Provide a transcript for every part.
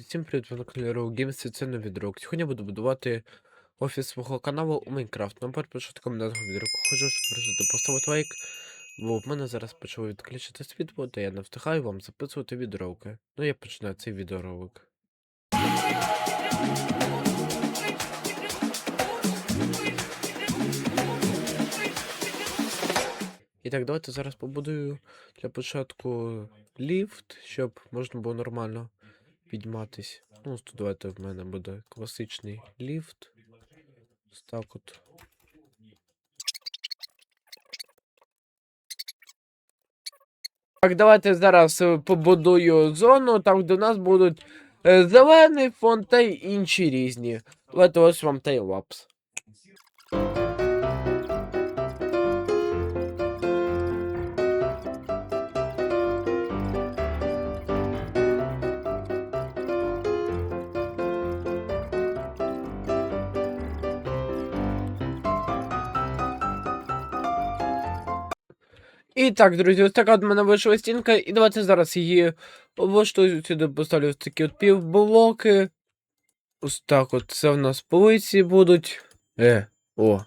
Всім привіт, Row Games, це новий відрок. Сьогодні буду будувати офіс свого каналу у Майнкрафт. Ну, перед початком даного відроку хочу, щоб просити поставити лайк, бо в мене зараз почало відключити світло, та я не встигаю вам записувати відеоролики. Ну, я починаю цей відеоролик. І так, давайте зараз побудую для початку ліфт, щоб можна було нормально підніматись. Ну, тут давайте в мене буде класичний ліфт. Ось так от. Так, давайте зараз е, побудую зону, там у нас будуть е, зелений фон та й інші різні. Давайте ось вам тайлапс. І так, друзі, ось така от мене вийшла стінка, і давайте зараз її облаштую сюди поставлю ось такі от півблоки. Ось так от це в нас полиці будуть. Е, о.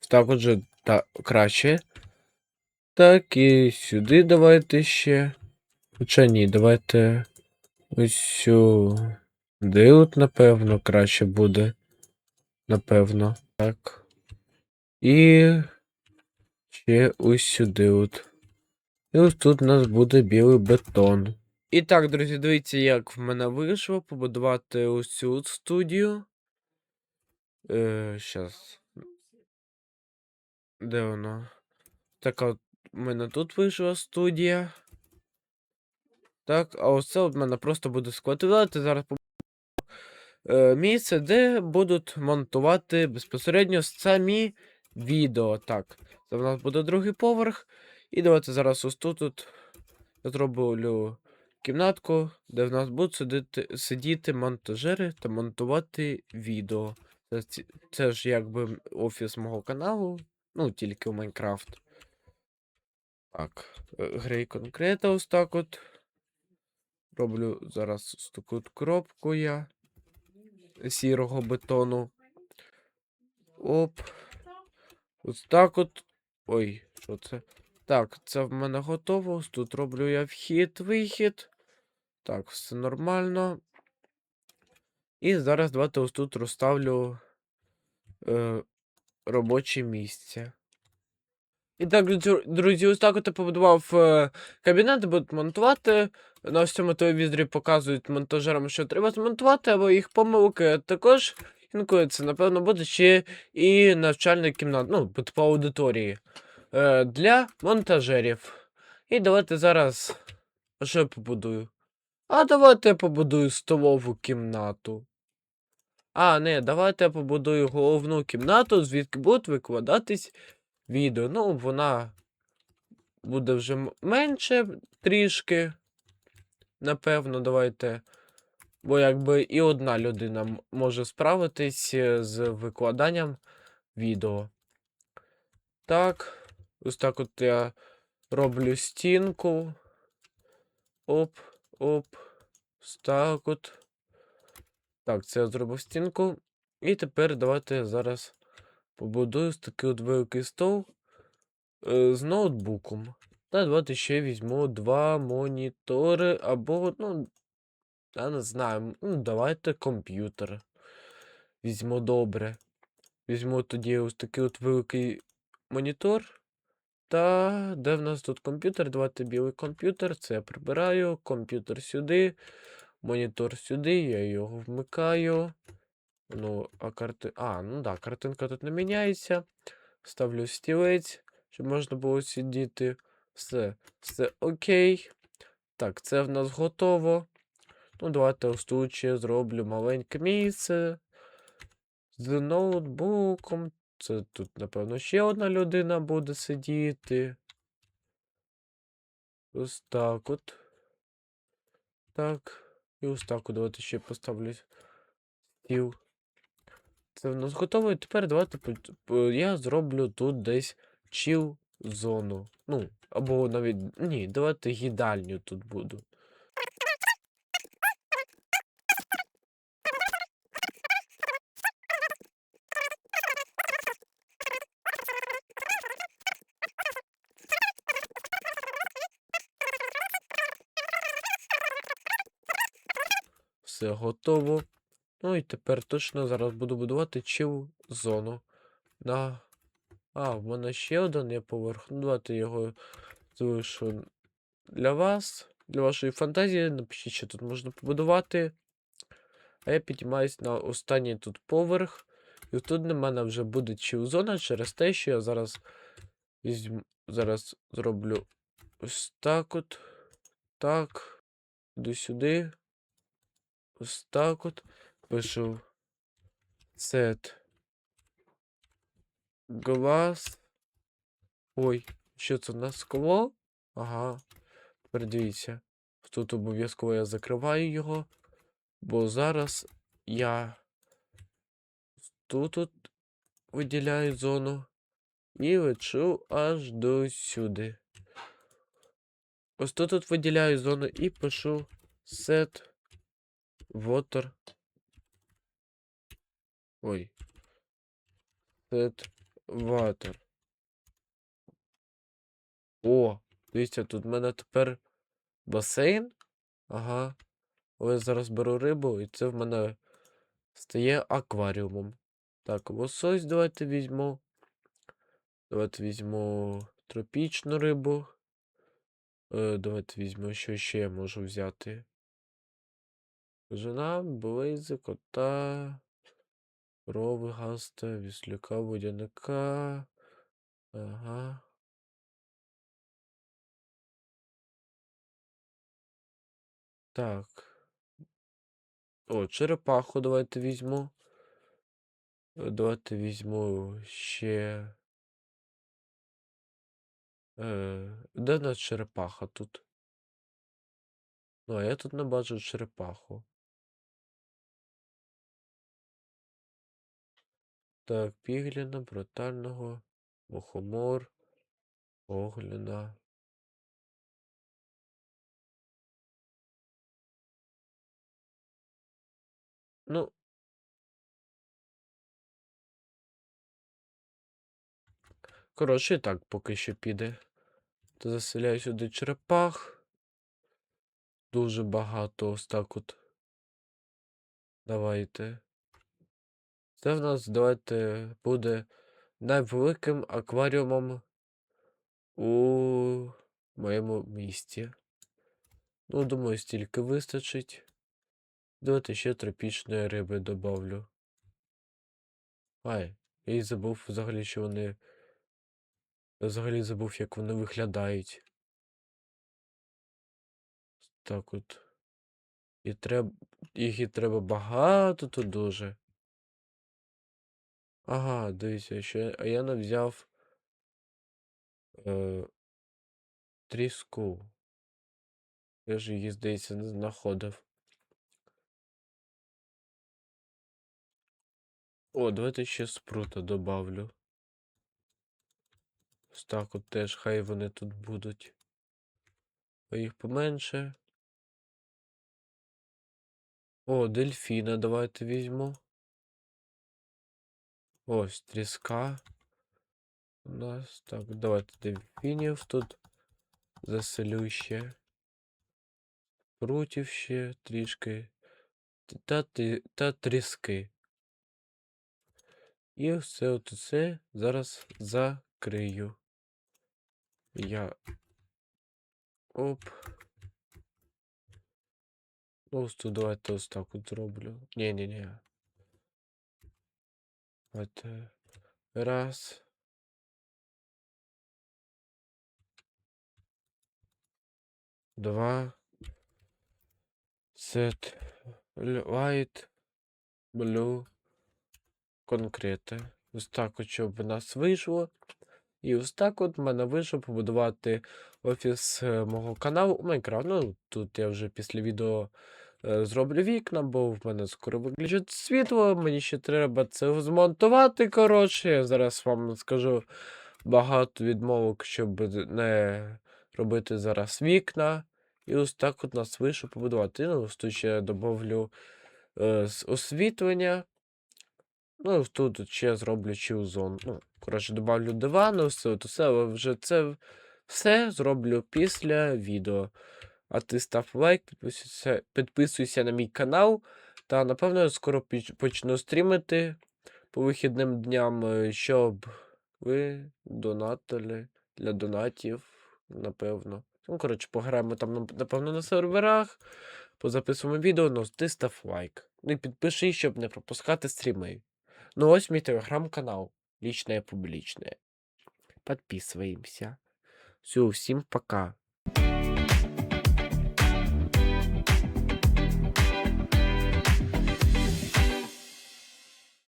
Ось так от же та, краще. Так, і сюди давайте ще. Хоча ні, давайте ось сюди, от, напевно, краще буде. Напевно. Так. І ще ось сюди от. І ось тут у нас буде білий бетон. І так, друзі, дивіться, як в мене вийшло побудувати ось цю студію. Е, щас. Де воно? Така от в мене тут вийшла студія. Так, а ось це в мене просто буде склад. Зараз е, місце, де будуть монтувати безпосередньо самі відео. Так. Це в нас буде другий поверх. І давайте зараз ось тут я зроблю кімнатку, де в нас будуть сидіти, сидіти монтажери та монтувати відео. Це, це ж якби офіс мого каналу, ну тільки у Майнкрафт. Так, е, грей конкрета ось так от. Роблю зараз ось таку коробку я сірого бетону. Оп. Ось так от. Ой, що це? Так, це в мене готово. Тут роблю я вхід, вихід. Так, все нормально. І зараз давайте ось тут розставлю е, робоче місце. І так, друзі- ось так от я побудував е, кабінет, будуть монтувати. На ось цьому телевізорі показують монтажерам, що треба змонтувати, або їх помилки. Також інколи це, напевно, буде ще і навчальна кімната, ну, типу аудиторії е, для монтажерів. І давайте зараз. Що я побудую? А давайте я побудую столову кімнату. А, не, давайте я побудую головну кімнату, звідки будуть викладатись відео. Ну, вона буде вже менше трішки. Напевно, давайте. Бо якби і одна людина може справитись е, з викладанням відео. Так. Ось так от я роблю стінку. Оп, оп. Ось так от. Так, це я зробив стінку. І тепер давайте зараз побудую ось такий от великий стол е, з ноутбуком. Та давайте ще візьму два монітори або, ну, я не знаю, ну, давайте комп'ютер. Візьму добре. Візьму тоді ось такий от великий монітор. Та де в нас тут комп'ютер? Давайте білий комп'ютер. Це я прибираю. Комп'ютер сюди. Монітор сюди. Я його вмикаю. Ну, а карти. А, ну да, картинка тут не міняється. Ставлю стілець, щоб можна було сидіти. Все, все окей. Так, це в нас готово. Ну, давайте тут зроблю маленьке місце. З ноутбуком. Це тут, напевно, ще одна людина буде сидіти. Ось так от. Так. І ось так от давайте ще поставлю стіл. Це в нас готово. І тепер давайте я зроблю тут десь чіл зону. Ну, або навіть. Ні, давайте їдальню тут буду. Все готово. Ну і тепер точно зараз буду будувати чил зону. На. А, в мене ще один є поверх. Ну, давайте його залишу для вас, для вашої фантазії. Напишіть, що тут можна побудувати. А я підіймаюсь на останній тут поверх. І тут на мене вже буде чил-зона через те, що я зараз візьму, зараз зроблю ось так от. Так. Іду сюди. Ось так от. Пишу set glass. Ой, що це у нас скло? Ага. Тепер дивіться. Тут обов'язково я закриваю його. Бо зараз я тут тут виділяю зону і лечу аж до сюди. Ось тут тут виділяю зону і пишу set water. Ой. Set water. О, дивіться, тут в мене тепер басейн. Ага. Я зараз беру рибу, і це в мене стає акваріумом. Так, лосось давайте візьму. Давайте візьму тропічну рибу. Е, давайте візьму, що ще я можу взяти. Жена, близи, кота, рови, гаста, віслюка, водяника. Ага. Так. О, черепаху давайте візьму. Давайте візьму ще. Е, де в нас черепаха тут? Ну, а я тут не бачу черепаху. Так, пігліна, брутального, мухомор, огляна. Ну. Коротше, і так поки що піде. То заселяю сюди черепах. Дуже багато ось так от. Давайте. Це в нас, давайте, буде найвеликим акваріумом у моєму місті. Ну, думаю, стільки вистачить. Давайте ще тропічної риби добавлю. Ай, й забув взагалі, що вони. Взагалі забув, як вони виглядають. Так от. І треба. Їх і треба багато тут дуже. Ага, дивіться, ще. А я не взяв. Е, тріску. Я ж її, здається, не знаходив. О, давайте ще спрута добавлю. Ось так от теж хай вони тут будуть. А їх поменше. О, дельфіна давайте візьму. Ось тріска. У нас. Так, давайте дельфінів тут заселю ще. Прутів ще трішки. Та, та, тріски. І все от це зараз закрию. Я. Оп. Ось тут давайте ось так от зроблю. Ні-ні-ні. Давайте. Раз. Два. Set. White. Blue. Конкрети. Ось так от, щоб в нас вийшло. І ось так от в мене вийшло побудувати офіс е, мого каналу у Майнкрафт. Ну, тут я вже після відео е, зроблю вікна, бо в мене скоро виключить світло. Мені ще треба це змонтувати. Коротше, я зараз вам скажу багато відмовок, щоб не робити зараз вікна. І ось так от нас вийшло побудувати. Ну, тут ще додавлю е, з- освітлення. Ну, тут ще зроблю chill zone. Ну, коротше, добавлю диван, все, от усе, але вже це все зроблю після відео. А ти став лайк, підписуйся, підписуйся на мій канал. Та напевно я скоро почну стрімити по вихідним дням, е, щоб ви донатили для донатів, напевно. Ну, коротше, пограємо там, напевно, на серверах, позаписуємо відео, ну ти став лайк. Ну і підпишись, щоб не пропускати стріми. Ну ось мій телеграм-канал. Личное публичное. Подписываемся. Все, всем пока.